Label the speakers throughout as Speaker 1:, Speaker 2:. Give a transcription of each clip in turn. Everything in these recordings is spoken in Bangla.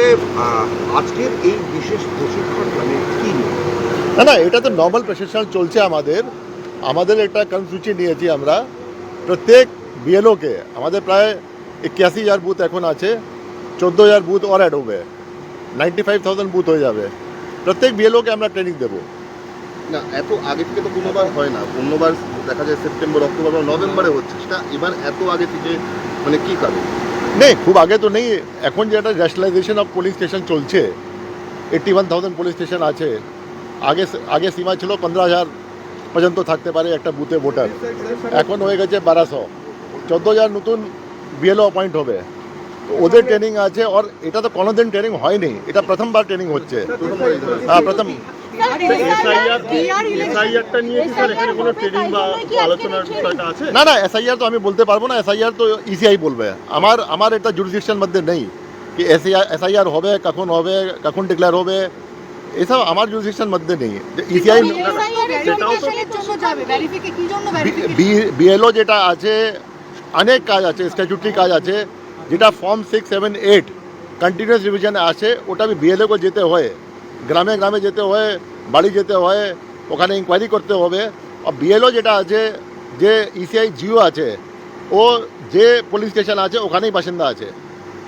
Speaker 1: বলতে আজকের এই বিশেষ প্রশিক্ষণ মানে কি
Speaker 2: না না এটা তো নর্মাল প্রশিক্ষণ চলছে আমাদের। আমাদের একটা কর্মসূচি নিয়েছি আমরা। প্রত্যেক বিএলওকে আমাদের প্রায় একাশি হাজার বুথ এখন আছে। চোদ্দ হাজার বুথ ওর অ্যাড হবে নাইনটি ফাইভ থাউজেন্ড বুথ হয়ে যাবে। প্রত্যেক বিএলওকে আমরা ট্রেনিং দেবো।
Speaker 3: না এত আগে থেকে তো কোনোবার হয় না। অন্যবার দেখা যায় সেপ্টেম্বর অক্টোবর বা নভেম্বরে হচ্ছে। সেটা এবার এত আগে থেকে মানে কি কারণ?
Speaker 2: নেই, খুব আগে তো নেই। এখন যেটা ন্যাশনালাইজেশন অফ পুলিশ স্টেশন চলছে eighty one thousand police station আছে। আগে আগে সীমা ছিল পনেরো হাজার পর্যন্ত থাকতে পারে একটা বুথে ভোটার এখন হয়ে গেছে বারোশো। চোদ্দ হাজার নতুন বিএলও অপয়েন্ট হবে। ওদের ট্রেনিং আছে আর এটা তো কোনোদিন ট্রেনিং হয়নি। এটা প্রথমবার ট্রেনিং হচ্ছে। হ্যাঁ প্রথম
Speaker 4: কি আছে?
Speaker 2: না না এসআইআর তো আমি বলতে পারব না এসআইআর তো ইসিআই বলবে। আমার আমার এটা জুরিসডিকশন মধ্যে নেই। কি এসআইআর হবে কখন হবে কখন ডিক্লেয়ার হবে এসব আমার জুরিসডিকশন মধ্যে নেই। ইসিআই বিএলও যেটা আছে অনেক কাজ আছে স্ট্যাচুটারি কাজ আছে যেটা form six seven eight continuous revision আছে ওটা বিএলও को যেতে হয়। গ্রামে গ্রামে যেতে হয় বাড়ি যেতে হয় ওখানে ইনকোয়ারি করতে হবে। আর বিএলও যেটা আছে যে ইসিআই জিও আছে ও যে পুলিশ স্টেশন আছে ওখানেই বাসিন্দা আছে।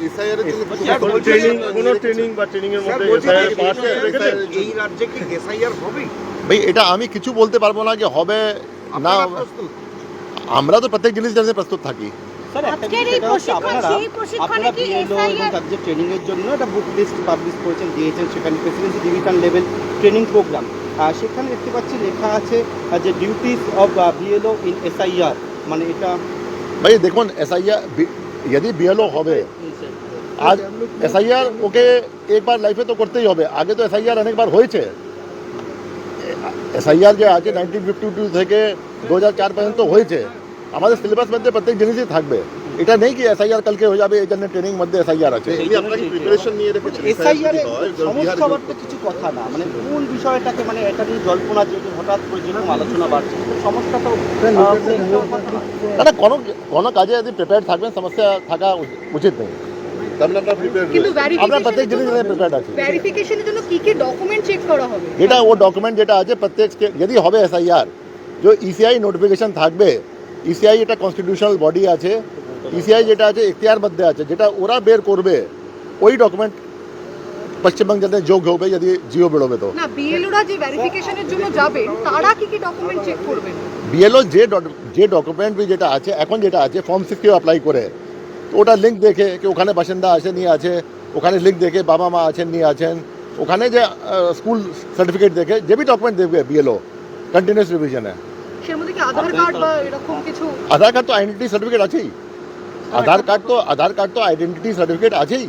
Speaker 3: এসআইআর এর জন্য কিছু
Speaker 4: কোনো ট্রেনিং কোনো ট্রেনিং বা ট্রেনিং এর
Speaker 1: স্যার,
Speaker 4: মধ্যে
Speaker 1: বলছি
Speaker 4: এসআইআর
Speaker 1: যে
Speaker 4: পাস
Speaker 1: এই-
Speaker 4: রেখেছেন
Speaker 1: এই রাজ্যে কি এসআইআর হবে?
Speaker 2: ভাই এটা আমি কিছু বলতে পারব না যে হবে না আমরা তো প্রত্যেক জিনিস জানতে প্রস্তুত থাকি।
Speaker 5: আজকের এই প্রশিক্ষণ, সেই প্রশিক্ষণে কি
Speaker 6: BLO এবং
Speaker 5: SIR
Speaker 6: তাদের যে ট্রেনিং এর জন্য একটা বুক লিস্ট পাবলিশ করেছেন দিয়েছেন সেখানে presidency division level training programme সেখানে দেখতে পাচ্ছি লেখা আছে যে duties of BLO in SIR মানে এটা
Speaker 2: ভাই দেখুন এসআইআর यदि বিএলও হবে আজ এসআইআর ওকে একবার লাইফে তো করতেই হবে। আগে তো এসআইআর অনেকবার হয়েছে। এসআইআর যে আছে নাইনটিন ফিফটি টু থেকে দু হাজার চার পর্যন্ত হয়েছে। আমাদের সিলেবাস মধ্যে প্রত্যেক জিনিসই থাকবে। এটা নেই কি এসআইআর কালকে হয়ে যাবে এই জন্য ট্রেনিং মধ্যে এসআইআর আছে।
Speaker 6: এসআইআর সমস্যা কিছু কথা না। মানে কোন বিষয়টাকে মানে এটা নিয়ে জল্পনা যেহেতু হঠাৎ করে যেরকম আলোচনা বাড়ছে সমস্যা তো
Speaker 2: কোনো কোনো কাজে যদি প্রিপেয়ার থাকবেন সমস্যা থাকা উচিত- নেই।
Speaker 3: তার আপনারা প্রিপেয়ার
Speaker 5: কিন্তু
Speaker 2: আমরা প্রত্যেক জিনিস
Speaker 5: জন্য
Speaker 2: প্রিপেয়ার্ড আছি।
Speaker 5: ভেরিফিকেশনের জন্য কি কি ডকুমেন্ট চেক করা হবে?
Speaker 2: যেটা ও ডকুমেন্ট যেটা আছে প্রত্যেক যদি হবে এসআইআর যে ইসিআই নোটিফিকেশন থাকবে ইসিআই এটা কনস্টিটিউশনাল বডি আছে ইসিআই যেটা আছে এখতিয়ার মধ্যে আছে যেটা ওরা বের করবে ওই ডকুমেন্ট পশ্চিমবঙ্গের যোগ হবে যদি জিও বেরোবে তো। বিএলও যে যে ডকুমেন্ট যেটা আছে এখন যেটা আছে ফর্ম সিক্সটিও অ্যাপ্লাই করে। তো ওটা লিঙ্ক দেখে কি ওখানে বাসিন্দা আছে নিয়ে আছে ওখানে লিঙ্ক দেখে বাবা মা আছেন নিয়ে আছেন ওখানে যে স্কুল সার্টিফিকেট দেখে যে বি ডকুমেন্ট দেখবে বিএলও কন্টিনিউস রিভিশনে
Speaker 5: আধার কার্ড বা এরকম কিছু?
Speaker 2: আধার কার্ড তো আইডেন্টিটি সার্টিফিকেট আছেই। আধার কার্ড তো আধার কার্ড তো আইডেন্টিটি সার্টিফিকেট আছেই।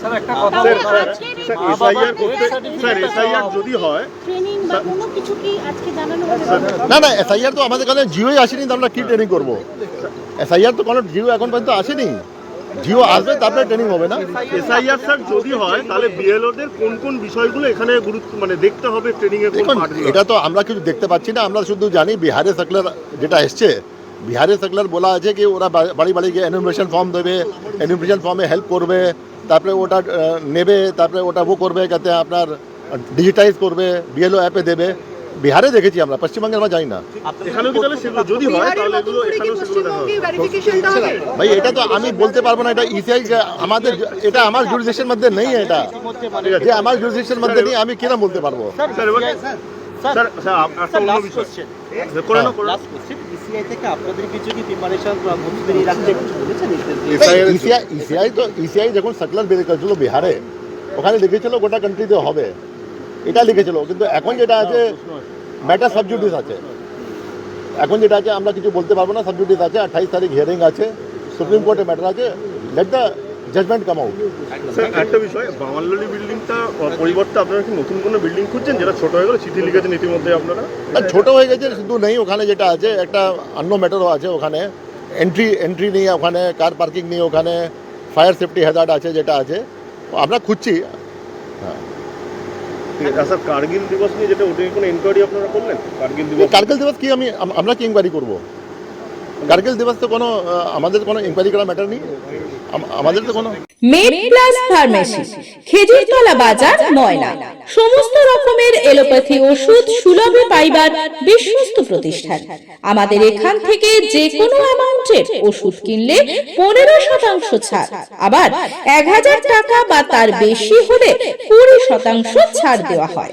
Speaker 4: স্যার স্যার স্যার এসআইআর করতে স্যার এসআইআর যদি হয়
Speaker 7: ট্রেনিং বা কোনো কিছু কি আজকে জানানো
Speaker 2: না না এসআইআর তো আমাদের কাছে জিওই আসেনি তো আমরা কি ট্রেনিং করব? এসআইআর তো কোনো জিও এখন পর্যন্ত আসেনি। জিও আসবে তারপরে ট্রেনিং হবে না?
Speaker 4: এসআইআর স্যার যদি হয় তাহলে বিএলওদের কোন কোন বিষয়গুলো এখানে গুরুত্ব মানে দেখতে হবে ট্রেনিং এর কোন
Speaker 2: এটা তো আমরা কিছু দেখতে পাচ্ছি না আমরা শুধু জানি বিহারে সার্কুলার যেটা এসছে। বিহারে সার্কুলার বলা আছে কি ওরা বাড়ি বাড়ি গিয়ে এনুমেশন ফর্ম দেবে এনুমেশন ফর্মে হেল্প করবে তারপরে ওটা নেবে তারপরে ওটা ও করবে যাতে আপনার ডিজিটাইজ করবে বিএলও অ্যাপে দেবে। বিহারে দেখেছি আমরা পশ্চিমবঙ্গে আমরা যাই না
Speaker 4: এখানেও কি তাহলে সেগুলো যদি হয়
Speaker 5: বিহারের
Speaker 4: তাহলে
Speaker 5: মতন
Speaker 4: এগুলো
Speaker 5: করে কি
Speaker 4: এখানেও সেগুলো দেখা হবে।
Speaker 5: পশ্চিমবঙ্গে ভেরিফিকেশনটা হবে।
Speaker 2: ভাই এটা তো আমি বলতে পারব না এটা ইসিআই আমাদের এটা আমার জুরিসডিকশন মধ্যে নেই এটা। যে আমার জুরিসডিকশন মধ্যে নেই আমি কিরম বলতে পারব?
Speaker 4: Sir sir
Speaker 6: last question. Last question ECI থেকে আপনাদের কিছু কি প্রিপারেশন প্রস্তুতি রাখতে কিছু বলেছেন
Speaker 2: ইসিআই ইসিআই তো ইসিআই যখন সার্কুলার বের করেছিল বিহারে ওখানে দেখেছিল গোটা কান্ট্রিতে হবে। এটা লিখেছিল কিন্তু এখন যেটা আছে ম্যাটার সাবজুডিস আছে। এখন যেটা আছে আমরা কিছু বলতে পারব না সাবজুডিস আছে আঠাইশ তারিখ হিয়ারিং আছে সুপ্রিম কোর্টে ম্যাটার আছে let the judgement come out
Speaker 4: একটা বিষয় বাঙালি বিল্ডিংটা পরিবর্তে আপনারা কি নতুন কোনো বিল্ডিং খুঁজছেন যেটা ছোট হয়ে গেল? চিঠি লিখেছেন ইতিমধ্যে আপনারা?
Speaker 2: না ছোট হয়ে গেছে শুধু নেই ওখানে যেটা আছে একটা অন্য ম্যাটারও আছে ওখানে। এন্ট্রি এন্ট্রি নেই ওখানে কার পার্কিং নেই ওখানে ফায়ার সেফটি হ্যাজার্ড আছে যেটা আছে। আমরা খুঁজছি।
Speaker 4: আর স্যার কার্গিল দিবস নিয়ে যেটা ওটা কোনো ইনকোয়ারি আপনারা করলেন? কার্গিল দিবস
Speaker 2: কার্গিল দিবস কি আমি আম- আমরা কি ইনকোয়ারি করব? কার্গিল দিবস তো কোনো আমাদের কোনো ইনকোয়ারি করা ম্যাটার নেই। আমাদের তো কোনো
Speaker 8: মেড প্লাস ফার্মেসি খেজুরতলা বাজার, ময়না। সমস্ত রকমের এলোপ্যাথি ওষুধ সুলভে পাইবার বিশ্বস্ত প্রতিষ্ঠান। আমাদের এখান থেকে যে কোনো অ্যামাউন্টের ওষুধ কিনলে পনেরো শতাংশ ছাড়। আবার এক হাজার টাকা বা তার বেশি হলে কুড়ি শতাংশ ছাড় দেওয়া হয়।